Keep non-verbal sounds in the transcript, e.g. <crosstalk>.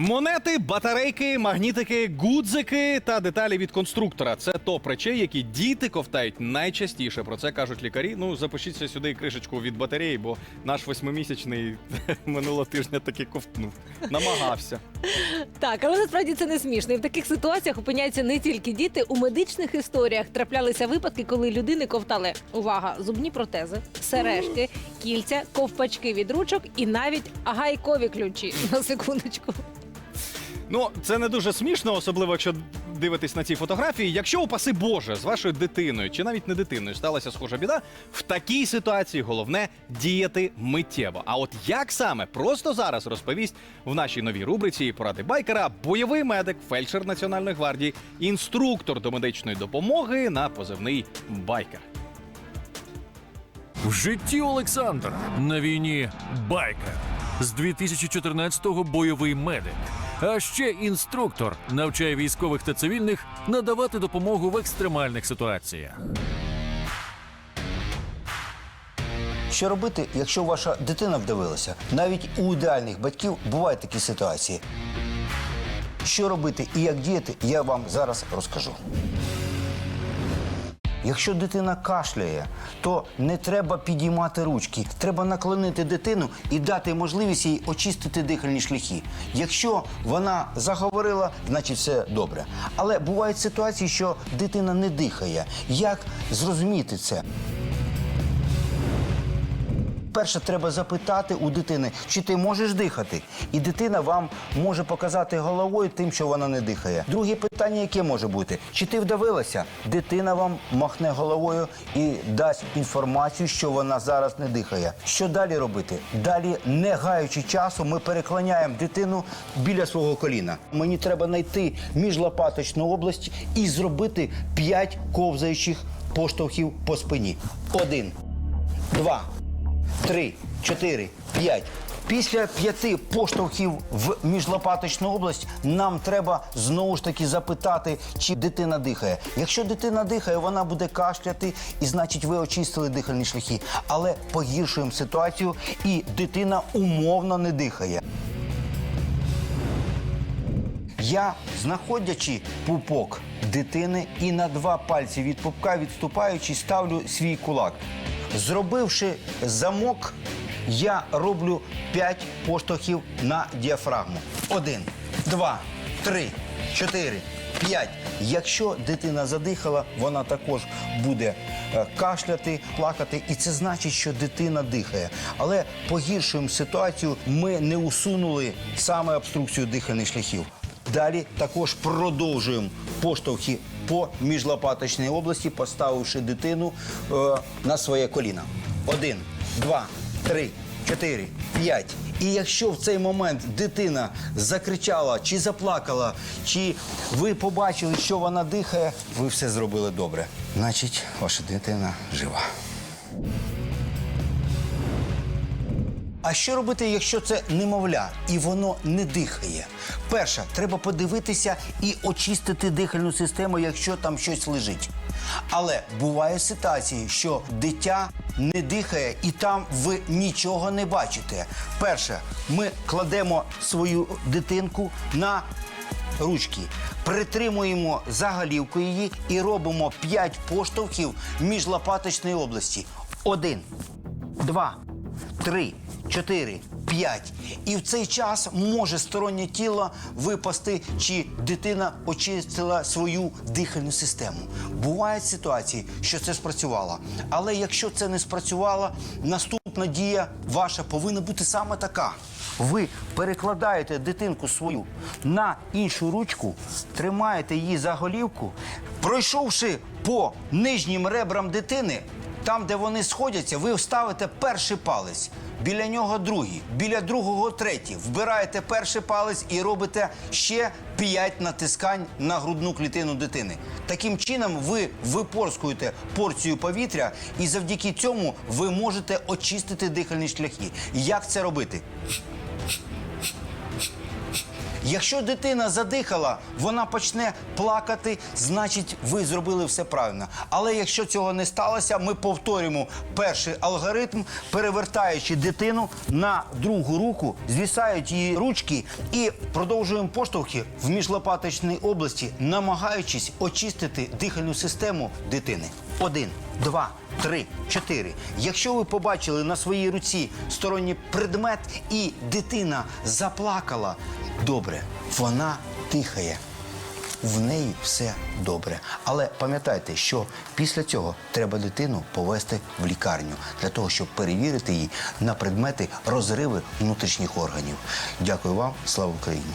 Монети, батарейки, магнітики, гудзики та деталі від конструктора це топ речей, які діти ковтають найчастіше. Про це кажуть лікарі. Ну запишіться сюди кришечку від батареї, бо наш восьмимісячний <laughs> минулого тижня таки ковтнув. Намагався. Так, але насправді це не смішно. І в таких ситуаціях опиняються не тільки діти. У медичних історіях траплялися випадки, коли людини ковтали увага, зубні протези, сережки, кільця, ковпачки від ручок і навіть гайкові ключі. На секундочку. Ну, це не дуже смішно, особливо якщо дивитись на ці фотографії. Якщо, упаси Боже, з вашою дитиною чи навіть не дитиною сталася схожа біда, в такій ситуації головне діяти миттєво. А от як саме просто зараз розповість в нашій новій рубриці поради байкера бойовий медик, фельдшер Національної гвардії, інструктор до медичної допомоги на позивний байкер. В житті Олександр на війні байкер. З 2014-го бойовий медик. А ще інструктор навчає військових та цивільних надавати допомогу в екстремальних ситуаціях. Що робити, якщо ваша дитина вдавилася? Навіть у ідеальних батьків бувають такі ситуації. Що робити і як діяти, я вам зараз розкажу. Якщо дитина кашляє, то не треба підіймати ручки. Треба наклонити дитину і дати можливість їй очистити дихальні шляхи. Якщо вона заговорила, значить все добре. Але бувають ситуації, що дитина не дихає. Як зрозуміти це? Перше, треба запитати у дитини, чи ти можеш дихати. І дитина вам може показати головою тим, що вона не дихає. Друге питання, яке може бути? Чи ти вдавилася? Дитина вам махне головою і дасть інформацію, що вона зараз не дихає. Що далі робити? Далі, не гаючи часу, ми переклоняємо дитину біля свого коліна. Мені треба знайти міжлопаточну область і зробити 5 ковзаючих поштовхів по спині. Один, два три, чотири, п'ять. Після п'яти поштовхів в міжлопаточну область нам треба знову ж таки запитати, чи дитина дихає. Якщо дитина дихає, вона буде кашляти, і значить ви очистили дихальні шляхи. Але погіршуємо ситуацію, і дитина умовно не дихає. Я, знаходячи пупок дитини і на два пальці від пупка відступаючи, ставлю свій кулак. Зробивши замок, я роблю 5 поштовхів на діафрагму. Один, два, три, чотири, п'ять. Якщо дитина задихала, вона також буде е, кашляти, плакати, і це значить, що дитина дихає. Але погіршуємо ситуацію, ми не усунули саме обструкцію дихальних шляхів. Далі також продовжуємо поштовхи по міжлопаточній області, поставивши дитину е, на своє коліно. Один, два, три, чотири, п'ять. І якщо в цей момент дитина закричала чи заплакала, чи ви побачили, що вона дихає, ви все зробили добре. Значить, ваша дитина жива. А що робити, якщо це немовля і воно не дихає? Перше, треба подивитися і очистити дихальну систему, якщо там щось лежить. Але буває ситуації, що дитя не дихає і там ви нічого не бачите. Перше, ми кладемо свою дитинку на ручки, притримуємо за голівку її і робимо 5 поштовхів міжлопаточної області. Один, два, три, чотири, п'ять. І в цей час може стороннє тіло випасти, чи дитина очистила свою дихальну систему. Бувають ситуації, що це спрацювало. Але якщо це не спрацювало, наступна дія ваша повинна бути саме така. Ви перекладаєте дитинку свою на іншу ручку, тримаєте її за голівку, пройшовши по нижнім ребрам дитини, там, де вони сходяться, ви ставите перший палець. Біля нього другий, біля другого третій. Вбираєте перший палець і робите ще п'ять натискань на грудну клітину дитини. Таким чином ви випорскуєте порцію повітря, і завдяки цьому ви можете очистити дихальні шляхи. Як це робити? Якщо дитина задихала, вона почне плакати, значить, ви зробили все правильно. Але якщо цього не сталося, ми повторюємо перший алгоритм, перевертаючи дитину на другу руку, звісають її ручки і продовжуємо поштовхи в міжлопаточній області, намагаючись очистити дихальну систему дитини. Один, два, три, чотири. Якщо ви побачили на своїй руці сторонній предмет і дитина заплакала, добре, вона дихає. В неї все добре. Але пам'ятайте, що після цього треба дитину повести в лікарню для того, щоб перевірити її на предмети розриви внутрішніх органів. Дякую вам, слава Україні!